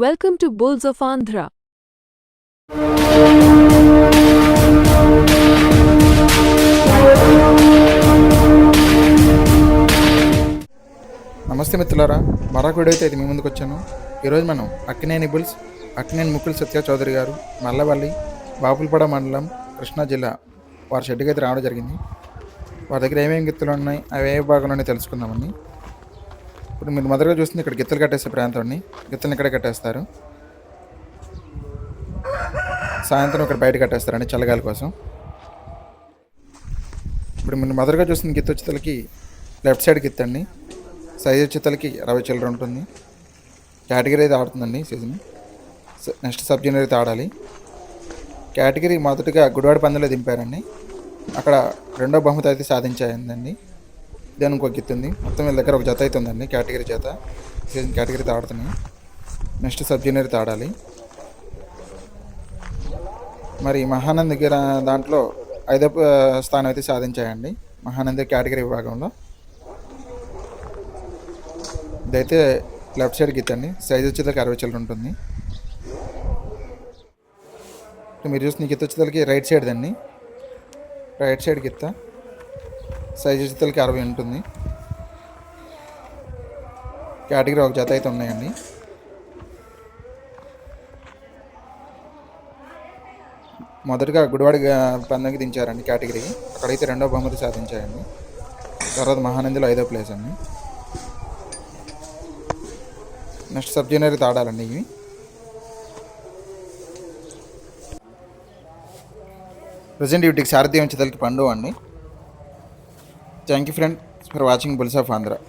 Welcome to bulls of Andhra నమస్తే మిత్రులారా మరొక వీడియో అయితే మీ ముందుకు వచ్చాను ఈరోజు మనం అక్కినేని బుల్స్ అక్కినేని ముకుల్ సత్య చౌదరి గారు మల్లవల్లి బాపులపడ మండలం కృష్ణా జిల్లా వారి షెడ్కి అయితే రావడం జరిగింది వారి దగ్గర ఏమేమి గిత్తులు ఉన్నాయి అవి ఏ భాగంలోనే తెలుసుకుందామని ఇప్పుడు మీరు మొదటగా చూస్తుంది ఇక్కడ గిత్తలు కట్టేసే ప్రాంతాన్ని గిత్తలను ఇక్కడే కట్టేస్తారు సాయంత్రం ఇక్కడ బయట కట్టేస్తారండి చల్లగాలి కోసం ఇప్పుడు మీరు మొదటగా చూస్తుంది గిత్త వచ్చేతలకి లెఫ్ట్ సైడ్ గిత్తండి సైజు చిత్తలకి అరవై చిల్లర ఉంటుంది కేటగిరీ అయితే ఆడుతుందండి సీజన్ నెక్స్ట్ సబ్ జూనియర్ అయితే ఆడాలి కేటగిరీ మొదటగా గుడివాడ పందులో దింపారండి అక్కడ రెండో బహుమతి అయితే సాధించాయండి దాని ఇంకో గిత్తు ఉంది మొత్తం వీళ్ళ దగ్గర ఒక జత అయితే ఉందండి కేటగిరీ జత సీజన్ కేటగిరీ తాడుతున్నాయి నెక్స్ట్ సబ్ జూనియర్ తాడాలి మరి మహానంద్ దగ్గర దాంట్లో ఐదో స్థానం అయితే సాధించాయండి మహానంద్ కేటగిరీ విభాగంలో ఇదైతే లెఫ్ట్ సైడ్ గీతండి సైజ్ వచ్చేదాకా అరవై చిల్లర ఉంటుంది మీరు చూసిన గీత వచ్చేదానికి రైట్ సైడ్ దండి రైట్ సైడ్ గీత సైజు జతలకి అరవై ఉంటుంది కేటగిరీ ఒక జత అయితే ఉన్నాయండి మొదటగా గుడివాడ పందంకి దించారండి కేటగిరీ అక్కడైతే రెండో బహుమతి సాధించారండి తర్వాత మహానందిలో ఐదో ప్లేస్ అండి నెక్స్ట్ సబ్ జూనియర్ తాడాలండి ఇవి ప్రజెంట్ వీటికి సారథ్యం చితలకి పండు అండి Thank you, friend, for watching Pulse of Andhra.